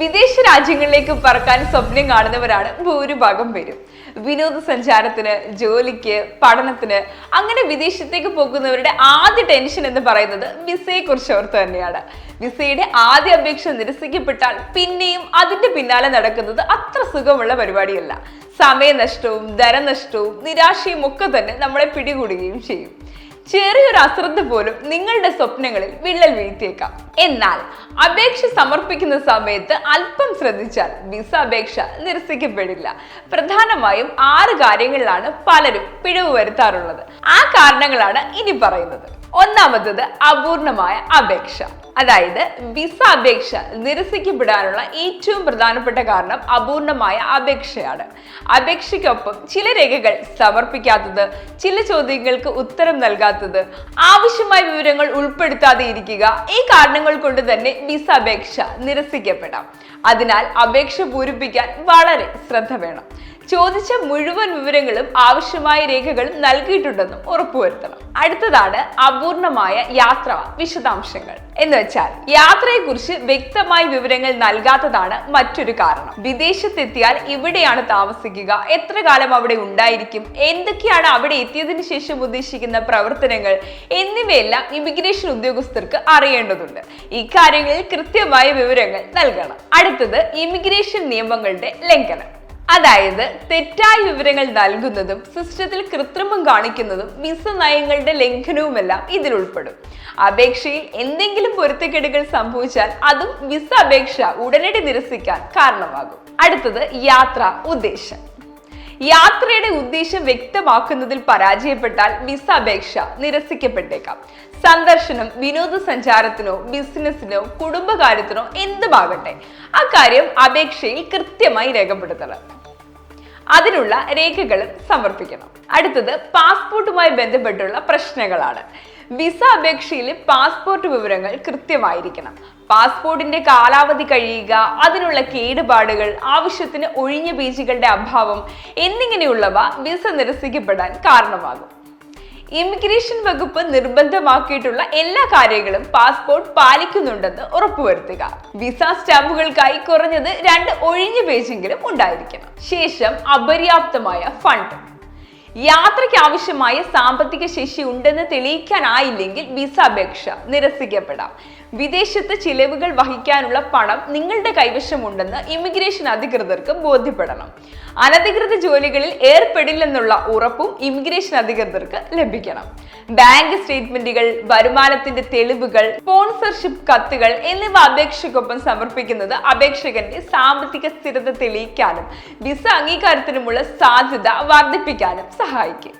വിദേശ രാജ്യങ്ങളിലേക്ക് പറക്കാൻ സ്വപ്നം കാണുന്നവരാണ് ഭൂരിഭാഗം പേരും. വിനോദസഞ്ചാരത്തിന് ജോലിക്ക് പഠനത്തിന് അങ്ങനെ വിദേശത്തേക്ക് പോകുന്നവരുടെ ആദ്യ ടെൻഷൻ എന്ന് പറയുന്നത് വിസയെ കുറിച്ച് ഓർത്ത് തന്നെയാണ്. വിസയുടെ ആദ്യ അപേക്ഷ നിരസിക്കപ്പെട്ടാൽ പിന്നെയും അതിന്റെ പിന്നാലെ നടക്കുന്നത് അത്ര സുഖമുള്ള പരിപാടിയല്ല. സമയനഷ്ടവും ധനനഷ്ടവും നിരാശയും ഒക്കെ തന്നെ നമ്മളെ പിടികൂടുകയും ചെയ്യും. ചെറിയൊരു അശ്രദ്ധ പോലും നിങ്ങളുടെ സ്വപ്നങ്ങളിൽ വിള്ളൽ വീഴ്ത്തിയേക്കാം. എന്നാൽ അപേക്ഷ സമർപ്പിക്കുന്ന സമയത്ത് അല്പം ശ്രദ്ധിച്ചാൽ വിസ അപേക്ഷ നിരസിക്കപ്പെടില്ല. പ്രധാനമായും ആറ് കാര്യങ്ങളിലാണ് പലരും പിഴവ് വരുത്താറുള്ളത്. ആ കാരണങ്ങളാണ് ഇനി പറയുന്നത്. ഒന്നാമത്തത് അപൂർണമായ അപേക്ഷ. അതായത് വിസ അപേക്ഷ നിരസിക്കപ്പെടാനുള്ള ഏറ്റവും പ്രധാനപ്പെട്ട കാരണം അപൂർണമായ അപേക്ഷയാണ്. അപേക്ഷയ്ക്കൊപ്പം ചില രേഖകൾ സമർപ്പിക്കാത്തത് ചില ചോദ്യങ്ങൾക്ക് ഉത്തരം നൽകാത്തത് ആവശ്യമായ വിവരങ്ങൾ ഉൾപ്പെടുത്താതെ ഇരിക്കുക ഈ കാരണങ്ങൾ കൊണ്ട് തന്നെ വിസ അപേക്ഷ നിരസിക്കപ്പെടാം. അതിനാൽ അപേക്ഷ പൂരിപ്പിക്കാൻ വളരെ ശ്രദ്ധ വേണം. ചോദിച്ച മുഴുവൻ വിവരങ്ങളും ആവശ്യമായ രേഖകളും നൽകിയിട്ടുണ്ടെന്നും ഉറപ്പുവരുത്തണം. അടുത്തതാണ് അപൂർണമായ യാത്ര വിശദാംശങ്ങൾ. എന്ന് വെച്ചാൽ യാത്രയെക്കുറിച്ച് വ്യക്തമായ വിവരങ്ങൾ നൽകാത്തതാണ് മറ്റൊരു കാരണം. വിദേശത്തെത്തിയാൽ ഇവിടെയാണ് താമസിക്കുക. എത്ര കാലം അവിടെ ഉണ്ടായിരിക്കും? എന്തൊക്കെയാണ് അവിടെ എത്തിയതിന് ശേഷം ഉദ്ദേശിക്കുന്ന പ്രവർത്തനങ്ങൾ? എന്നിവയെല്ലാം ഇമിഗ്രേഷൻ ഉദ്യോഗസ്ഥർക്ക് അറിയേണ്ടതുണ്ട്. ഇക്കാര്യങ്ങളിൽ കൃത്യമായ വിവരങ്ങൾ നൽകണം. അടുത്തത് ഇമിഗ്രേഷൻ നിയമങ്ങളുടെ ലംഘനം. അതായത് തെറ്റായ വിവരങ്ങൾ നൽകുന്നതും സിസ്റ്റത്തിൽ കൃത്രിമം കാണിക്കുന്നതും വിസ നയങ്ങളുടെ ലംഘനവുമെല്ലാം ഇതിൽ ഉൾപ്പെടും. അപേക്ഷയിൽ എന്തെങ്കിലും പൊരുത്തക്കേടുകൾ സംഭവിച്ചാൽ അതും വിസ അപേക്ഷ ഉടനടി നിരസിക്കാൻ കാരണമാകും. അടുത്തത് യാത്ര ഉദ്ദേശം. യാത്രയുടെ ഉദ്ദേശം വ്യക്തമാക്കുന്നതിൽ പരാജയപ്പെട്ടാൽ വിസ അപേക്ഷ നിരസിക്കപ്പെട്ടേക്കാം. സന്ദർശനം വിനോദസഞ്ചാരത്തിനോ ബിസിനസ്സിനോ കുടുംബകാര്യത്തിനോ എന്തുമാകട്ടെ അക്കാര്യം അപേക്ഷയിൽ കൃത്യമായി രേഖപ്പെടുത്തണം. അതിനുള്ള രേഖകളും സമർപ്പിക്കണം. അടുത്തത് പാസ്പോർട്ടുമായി ബന്ധപ്പെട്ടുള്ള പ്രശ്നങ്ങളാണ്. വിസ അപേക്ഷയിൽ പാസ്പോർട്ട് വിവരങ്ങൾ കൃത്യമായിരിക്കണം. പാസ്പോർട്ടിന്റെ കാലാവധി കഴിയുക അതിനുള്ള കേടുപാടുകൾ ആവശ്യത്തിന് ഒഴിഞ്ഞ പേജുകളുടെ അഭാവം എന്നിങ്ങനെയുള്ളവ വിസ നിരസിക്കപ്പെടാൻ കാരണമാകും. ഇമിഗ്രേഷൻ വകുപ്പ് നിർബന്ധമാക്കിയിട്ടുള്ള എല്ലാ കാര്യങ്ങളും പാസ്പോർട്ട് പാലിക്കുന്നുണ്ടെന്ന് ഉറപ്പുവരുത്തുക. വിസ സ്റ്റാമ്പുകൾക്കായി കുറഞ്ഞത് രണ്ട് ഒഴിഞ്ഞ പേജെങ്കിലും ഉണ്ടായിരിക്കണം. ശേഷം അപര്യാപ്തമായ ഫണ്ട്. യാത്രയ്ക്ക് ആവശ്യമായ സാമ്പത്തിക ശേഷി ഉണ്ടെന്ന് തെളിയിക്കാനായില്ലെങ്കിൽ വിസ അപേക്ഷ നിരസിക്കപ്പെടാം. വിദേശത്ത് ചിലവുകൾ വഹിക്കാനുള്ള പണം നിങ്ങളുടെ കൈവശമുണ്ടെന്ന് ഇമിഗ്രേഷൻ അധികൃതർക്ക് ബോധ്യപ്പെടണം. അനധികൃത ജോലികളിൽ ഏർപ്പെടില്ലെന്നുള്ള ഉറപ്പും ഇമിഗ്രേഷൻ അധികൃതർക്ക് ലഭിക്കണം. ബാങ്ക് സ്റ്റേറ്റ്മെന്റുകൾ വരുമാനത്തിന്റെ തെളിവുകൾ സ്പോൺസർഷിപ്പ് കത്തുകൾ എന്നിവ അപേക്ഷയ്ക്കൊപ്പം സമർപ്പിക്കുന്നത് അപേക്ഷകന്റെ സാമ്പത്തിക സ്ഥിരത തെളിയിക്കാനും വിസ അംഗീകാരത്തിനുമുള്ള സാധ്യത വർദ്ധിപ്പിക്കാനും സഹായിക്കും.